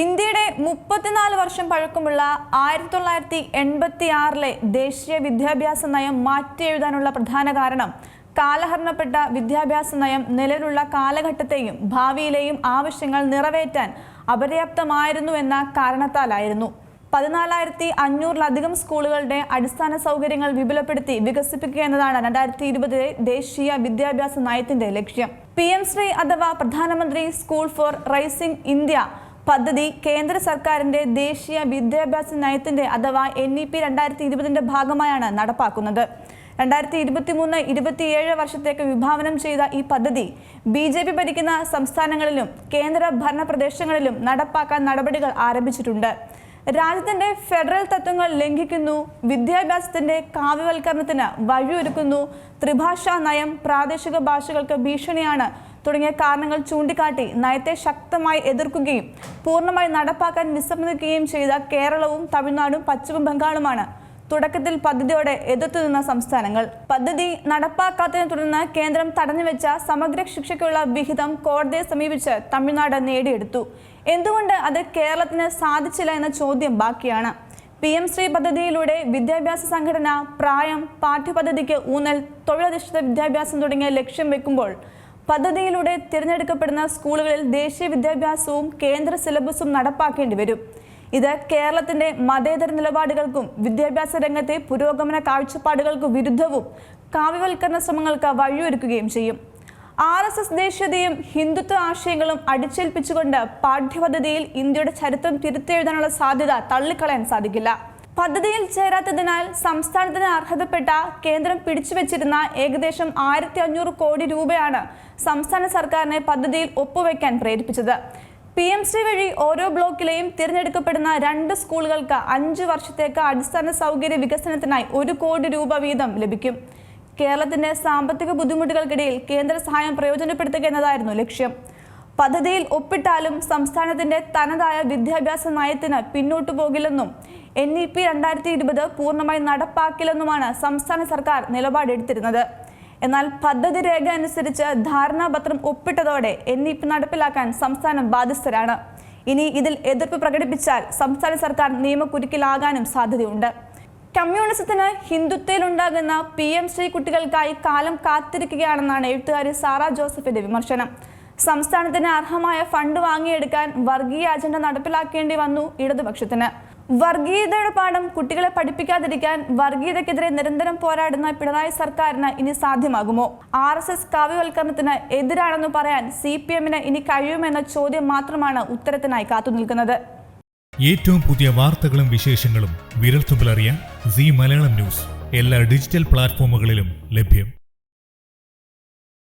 ഇന്ത്യയുടെ മുപ്പത്തിനാല് വർഷം പഴക്കമുള്ള ആയിരത്തി തൊള്ളായിരത്തി എൺപത്തി ആറിലെ ദേശീയ വിദ്യാഭ്യാസ നയം മാറ്റിയെഴുതാനുള്ള പ്രധാന കാരണം കാലഹരണപ്പെട്ട വിദ്യാഭ്യാസ നയം നിലവിലുള്ള കാലഘട്ടത്തെയും ഭാവിയിലെയും ആവശ്യങ്ങൾ നിറവേറ്റാൻ അപര്യാപ്തമായിരുന്നു എന്ന കാരണത്താലായിരുന്നു. പതിനാലായിരത്തി അഞ്ഞൂറിലധികം സ്കൂളുകളുടെ അടിസ്ഥാന സൗകര്യങ്ങൾ വിപുലപ്പെടുത്തി വികസിപ്പിക്കുക എന്നതാണ് രണ്ടായിരത്തി ഇരുപതിലെ ദേശീയ വിദ്യാഭ്യാസ നയത്തിന്റെ ലക്ഷ്യം. പി എം ശ്രീ അഥവാ പ്രധാനമന്ത്രി സ്കൂൾ ഫോർ റൈസിംഗ് ഇന്ത്യ പദ്ധതി കേന്ദ്ര സർക്കാരിന്റെ ദേശീയ വിദ്യാഭ്യാസ നയത്തിന്റെ അഥവാ എൻ ഇ പി രണ്ടായിരത്തി ഇരുപതിന്റെ ഭാഗമായാണ് നടപ്പാക്കുന്നത്. രണ്ടായിരത്തി ഇരുപത്തി മൂന്ന് ഇരുപത്തിയേഴ് വർഷത്തേക്ക് വിഭാവനം ചെയ്ത ഈ പദ്ധതി ബി ജെ പി ഭരിക്കുന്ന സംസ്ഥാനങ്ങളിലും കേന്ദ്ര ഭരണ പ്രദേശങ്ങളിലും നടപ്പാക്കാൻ നടപടികൾ ആരംഭിച്ചിട്ടുണ്ട്. രാജ്യത്തിന്റെ ഫെഡറൽ തത്വങ്ങൾ ലംഘിക്കുന്നു വിദ്യാഭ്യാസത്തിന്റെ കാവ്യവൽക്കരണത്തിന് വഴിയൊരുക്കുന്നു ത്രിഭാഷാ നയം പ്രാദേശിക ഭാഷകൾക്ക് ഭീഷണിയാണ് തുടങ്ങിയ കാരണങ്ങൾ ചൂണ്ടിക്കാട്ടി നയത്തെ ശക്തമായി എതിർക്കുകയും പൂർണമായി നടപ്പാക്കാൻ വിസമ്മതിക്കുകയും ചെയ്ത കേരളവും തമിഴ്നാടും പശ്ചിമ ബംഗാളുമാണ്. തുടക്കത്തിൽ പദ്ധതിയോടെ എതിർത്തു നിന്ന സംസ്ഥാനങ്ങൾ. പദ്ധതി നടപ്പാക്കാത്തതിനെ തുടർന്ന് കേന്ദ്രം തടഞ്ഞുവെച്ച സമഗ്ര ശിക്ഷയ്ക്കുള്ള വിഹിതം കോടതിയെ സമീപിച്ച് തമിഴ്നാട് നേടിയെടുത്തു. എന്തുകൊണ്ട് അത് കേരളത്തിന് സാധിച്ചില്ല എന്ന ചോദ്യം ബാക്കിയാണ്. പി എം ശ്രീ പദ്ധതിയിലൂടെ വിദ്യാഭ്യാസ സംഘടന പ്രായം പാഠ്യപദ്ധതിക്ക് ഊന്നൽ തൊഴിലധിഷ്ഠിത വിദ്യാഭ്യാസം തുടങ്ങിയ ലക്ഷ്യം വെക്കുമ്പോൾ പദ്ധതിയിലൂടെ തിരഞ്ഞെടുക്കപ്പെടുന്ന സ്കൂളുകളിൽ ദേശീയ വിദ്യാഭ്യാസവും കേന്ദ്ര സിലബസും നടപ്പാക്കേണ്ടി വരും. ഇത് കേരളത്തിന്റെ മതേതര നിലപാടുകൾക്കും വിദ്യാഭ്യാസ രംഗത്തെ പുരോഗമന കാഴ്ചപ്പാടുകൾക്കും വിരുദ്ധവും കാവ്യവൽക്കരണ ശ്രമങ്ങൾക്ക് വഴിയൊരുക്കുകയും ചെയ്യും. ആർ എസ് എസ് ദേശീയതയും ഹിന്ദുത്വ ആശയങ്ങളും അടിച്ചേൽപ്പിച്ചുകൊണ്ട് പാഠ്യപദ്ധതിയിൽ ഇന്ത്യയുടെ ചരിത്രം തിരുത്തെഴുതാനുള്ള സാധ്യത തള്ളിക്കളയാൻ സാധിക്കില്ല. പദ്ധതിയിൽ ചേരാത്തതിനാൽ സംസ്ഥാനത്തിന് അർഹതപ്പെട്ട കേന്ദ്രം പിടിച്ചുവെച്ചിരുന്ന ഏകദേശം ആയിരത്തി അഞ്ഞൂറ് കോടി രൂപയാണ് സംസ്ഥാന സർക്കാരിനെ പദ്ധതിയിൽ ഒപ്പുവെക്കാൻ പ്രേരിപ്പിച്ചത്. പി എം ശ്രീ വഴി ഓരോ ബ്ലോക്കിലെയും തിരഞ്ഞെടുക്കപ്പെടുന്ന രണ്ട് സ്കൂളുകൾക്ക് അഞ്ച് വർഷത്തേക്ക് അടിസ്ഥാന സൗകര്യ വികസനത്തിനായി ഒരു കോടി രൂപ വീതം ലഭിക്കും. കേരളത്തിന്റെ സാമ്പത്തിക ബുദ്ധിമുട്ടുകൾക്കിടയിൽ കേന്ദ്ര സഹായം പ്രയോജനപ്പെടുത്തുക എന്നതായിരുന്നു ലക്ഷ്യം. പദ്ധതിയിൽ ഒപ്പിട്ടാലും സംസ്ഥാനത്തിന്റെ തനതായ വിദ്യാഭ്യാസ നയത്തിന് പിന്നോട്ടു പോകില്ലെന്നും എൻ ഇ പി രണ്ടായിരത്തി ഇരുപത് പൂർണമായി നടപ്പാക്കില്ലെന്നുമാണ് സംസ്ഥാന സർക്കാർ നിലപാടെടുത്തിരുന്നത്. എന്നാൽ പദ്ധതി രേഖ അനുസരിച്ച് ധാരണാപത്രം ഒപ്പിട്ടതോടെ എൻ ഇ പി നടപ്പിലാക്കാൻ സംസ്ഥാനം ബാധ്യസ്ഥരാണ്. ഇനി ഇതിൽ എതിർപ്പ് പ്രകടിപ്പിച്ചാൽ സംസ്ഥാന സർക്കാർ നിയമക്കുരുക്കിലാകാനും സാധ്യതയുണ്ട്. കമ്മ്യൂണിസത്തിന് ഹിന്ദുത്വയിലുണ്ടാകുന്ന പി എം ശ്രീ കുട്ടികൾക്കായി കാലം കാത്തിരിക്കുകയാണെന്നാണ് എഴുത്തുകാരി സാറ ജോസഫിന്റെ വിമർശനം. സംസ്ഥാനത്തിന് അർഹമായ ഫണ്ട് വാങ്ങിയെടുക്കാൻ വർഗീയ അജണ്ട നടപ്പിലാക്കേണ്ടി വന്നു ഇടതുപക്ഷത്തിന്. വർഗീയതയുടെ പാഠം കുട്ടികളെ പഠിപ്പിക്കാതിരിക്കാൻ വർഗീയതക്കെതിരെ നിരന്തരം പോരാടുന്ന പിണറായി സർക്കാരിന് ഇനി സാധ്യമാകുമോ? ആർ എസ് എസ് കാവ്യവൽക്കരണത്തിന് എതിരാണെന്ന് പറയാൻ സി പി എമ്മിന് ഇനി കഴിയുമെന്ന ചോദ്യം മാത്രമാണ് ഉത്തരത്തിനായി കാത്തുനിൽക്കുന്നത്. ഏറ്റവും പുതിയ വാർത്തകളും വിശേഷങ്ങളും വിരൽത്തുമ്പിൽ അറിയാൻ സി മലയാളം ന്യൂസ്. എല്ലാ ഡിജിറ്റൽ പ്ലാറ്റ്ഫോമുകളിലും ലഭ്യം.